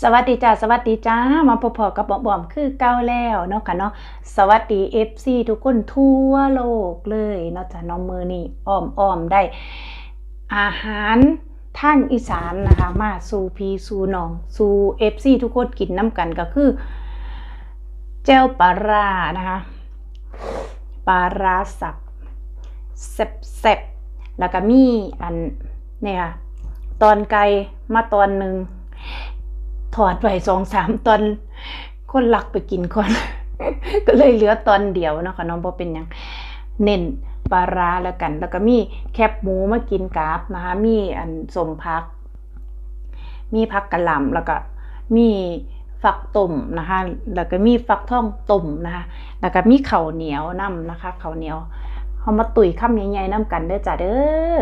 สวัสดีจ้าสวัสดีจ้ามาพบๆกับบอมบอมคือเก้าแล้วเนาะค่ะเนาะสวัสดี FC ทุกคนทั่วโลกเลยเนาะจ้ะน้องมือนี่อ้อมอ้อมได้ อาหารท่านอีสานนะคะมาสู่พีสู่น้องสู่ FC ทุกคนกินน้ำกันก็คือแจ้วปลารานะคะปลาร้าสับแซ่บๆแล้วก็มีอันเนี่ยค่ะตอนไกลมาตอนหนึ่ง ถอดไปสองสามตอนคนหลักไปกินก่อนก็เลยเหลือตอนเดียวเนาะค่ะน้องพอเป็นหยังเน้นปลาร้าแล้วกัน แล้วก็มีแคบหมูมากินกราบนะคะมีอันสมพัก มีพักกระหล่ำแล้วก็มีฟักต้มนะคะแล้วก็มีฟักทองต้มนะคะแล้วก็มีข้าวเหนียวน้ำนะคะข้าวเหนียวเอามาตุ๋ยข้ามใหญ่ๆน้ำกันเด้อจ้ะเด้อ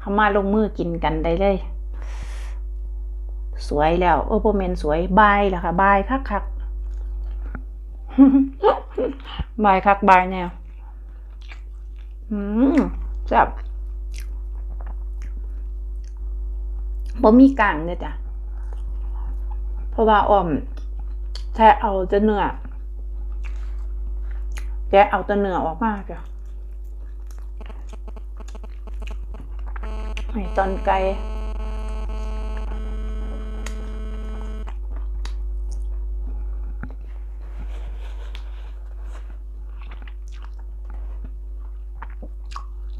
เขา มาลงมือกินกันได้เลย สวยแล้วโอโปเมนสวยบายแล้วค่ะบายคักคักบายคักบายแนวอืมแซ่บบ่มีกลางเลยจ้ะเพราะว่าออมแท้เอาแต่เนื้อแกเอาต่เนื้อออกมาจ้ะ ไอ้ตอนไกล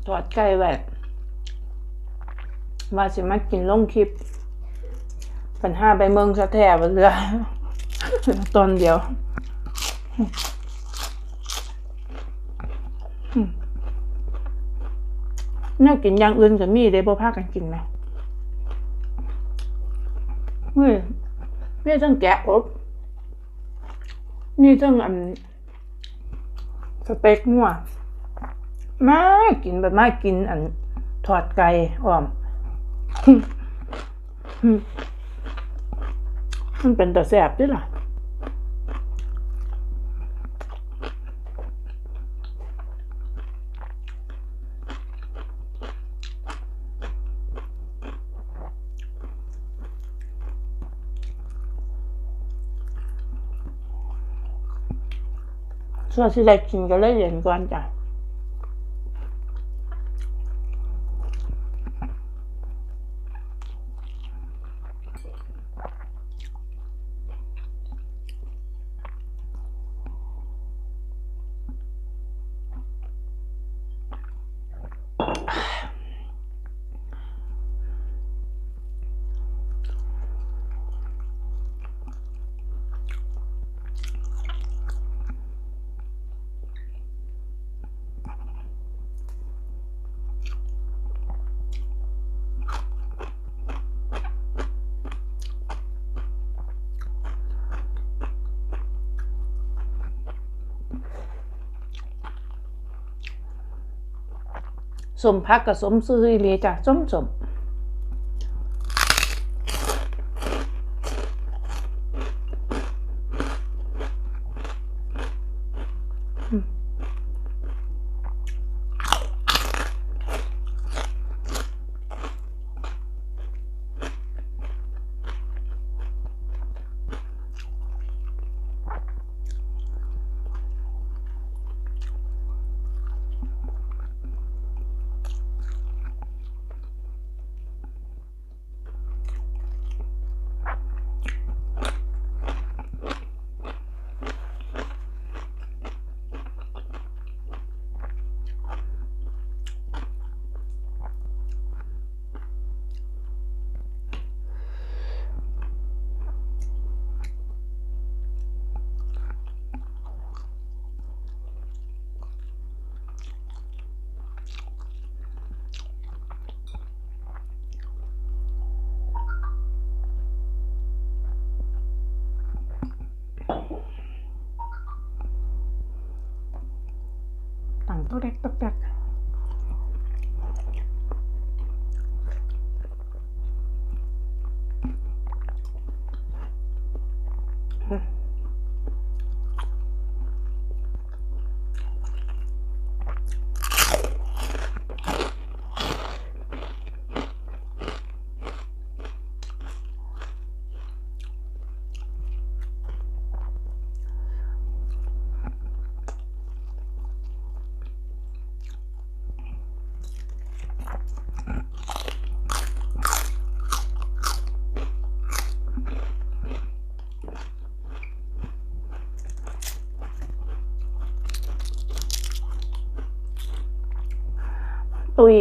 ทอดไก่แบบว่าสิมากินลงคลิป ปัญหาไปเมืองสะแถบเรือตอนเดียว แน่ากินอย่างอื่นก็มีเด้บ่พากันกินไหมเฮ้ยมีทั้งแกะอบมีทั้งอันสเต็กงัวมากินแบบมากินอันทอดไก่อ้อมมันเป็นแต่แสบด้วยล่ะ ส่วนที่ได้กินก็ สมพักกับสมซื้ออีเลยจ้ะสมสม ต่าง ตัวเ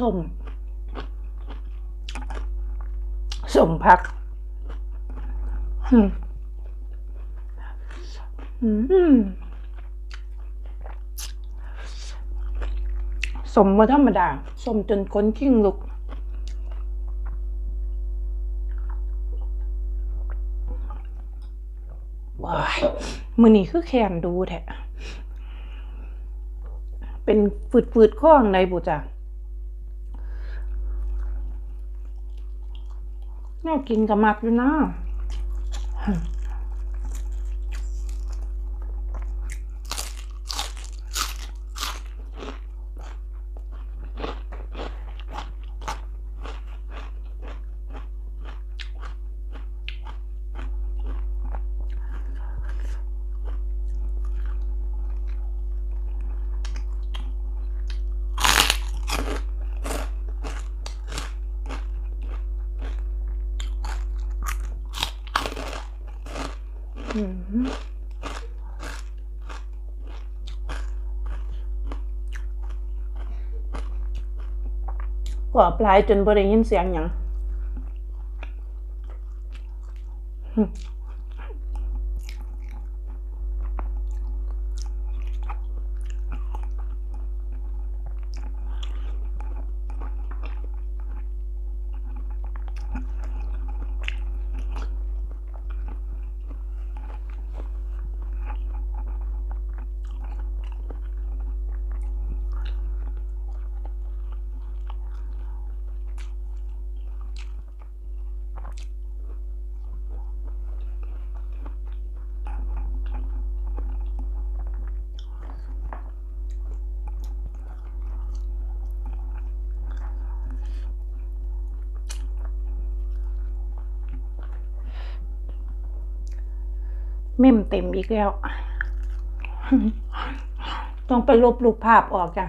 สมสมพักสมมาธรรมดา สมจนก้นขิ้งลุก ว้ายมือนี้คือแขนดูแท้เป็นฝืดๆข้องในบุจ้ะน่ากินกับมักอยู่นะ อืมกรอบหล เมเม่มเต็มอีกแล้ว ต้องไปลบรูปภาพออกจ้ะ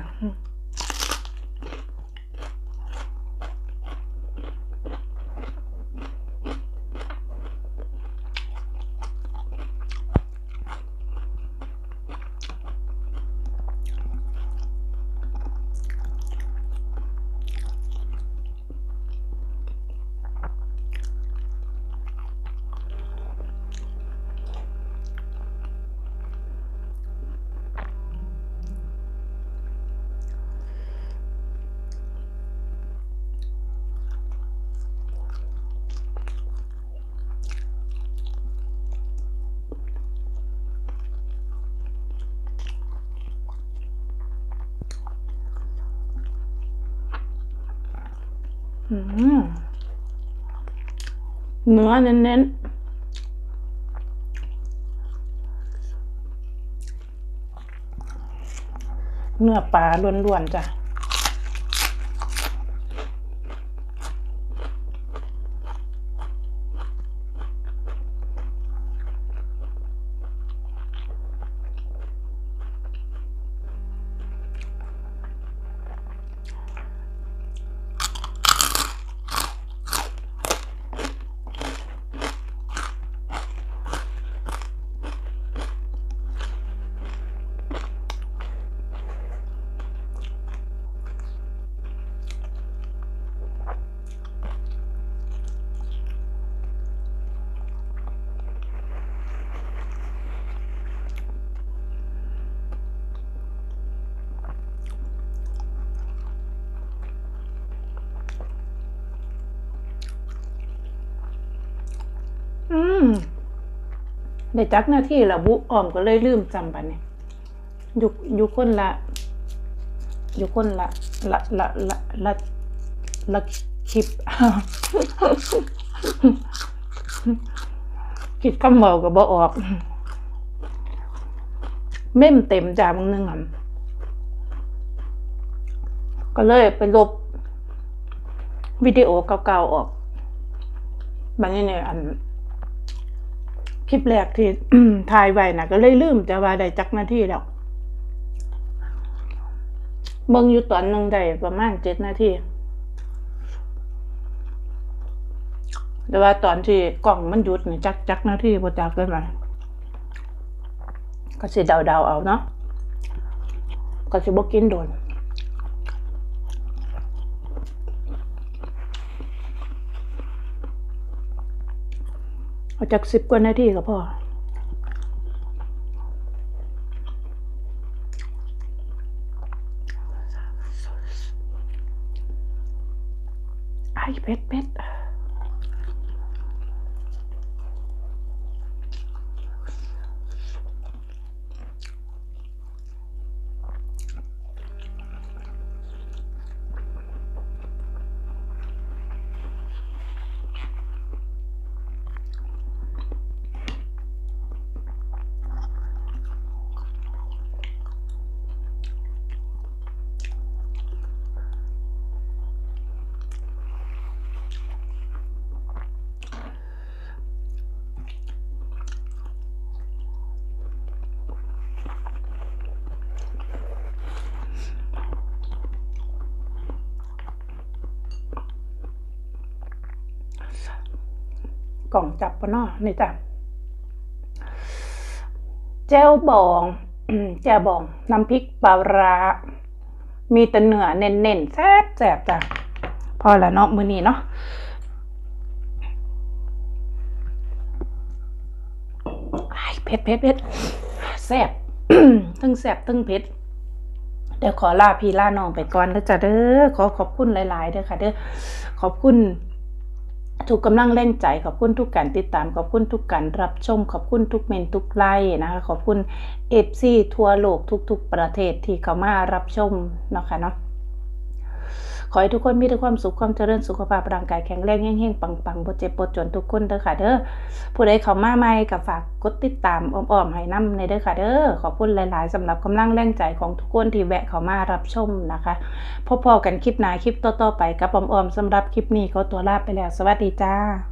เนื้อเน้นๆ เนื้อปลาล้วนๆจ้ะ อืมได้จักหน้าที่ละบุออมก็เลยลืมจำไปเนี่ยอยู่อยู่คนละ อยู่คนละละละละละละคลิปคิดคำเมากับบ่ออก เม่มเต็มจามึงนึงอะก็เลยไปลบวิดีโอเก่าๆออก บัดนี้เนี่ยอัน คลิปแรกที่ถ่ายไว้นะก็เลยลืมจะว่าได้จักนาทีแล้วเบิ่งอยู่ตอนหนึ่งได้ประมาณเจ็ดนาทีแต่ว่าตอนที่กล่องมันหยุดนี่จักจักนาทีบ่จักเลยมันก็สิเดาๆเอาเนาะก็สิบกินโดน เอาจากสิบกว่านาทีก็พอไอ้เป็ดเป็ด กล่องจับปะเนาะนี่จ้ะแจ้วบองแจ้วบองน้ำพริกปลาร้ามีแต่เนื้อเน้นๆแซ่บแซ่บจ้ะพอละเนาะมือนี้เนาะอ้เผ็ดเผ็ดเผ็ดแซ่บทั้งแซ่บทั้งเผ็ดเดี๋ยวขอลาพี่ลาน้องไปก่อนแล้วจ้ะเด้อขอขอบคุณหลายๆเด้อค่ะเด้อขอบคุณ ทุกกำลังแรงใจขอบคุณทุกการติดตามขอบคุณทุกการรับชม ขอบคุณทุกเมนทุกไลค์นะคะ ขอบคุณเอฟซีทั่วโลกทุก ๆ ประเทศที่เข้ามารับชมเนาะค่ะเนาะ ขอให้ทุกคนมีแต่ความสุขความเจริญสุขภาพร่างกายแข็งแรงแห้งๆปังๆบ่เจ็บบ่จนทุกคนเด้อค่ะเด้อผู้ใดเข้ามาใหม่ก็ฝากกดติดตามอ้อมๆให้นำในเด้อค่ะเด้อขอบคุณหลาย ๆสำหรับกำลังแรงใจของทุกคนที่แวะเข้ามารับชมนะคะพบพอกันคลิปหน้าคลิปต่อๆไปกับอ้อมๆสำหรับคลิปนี้ก็ตัวลาไปแล้ว สวัสดีจ้า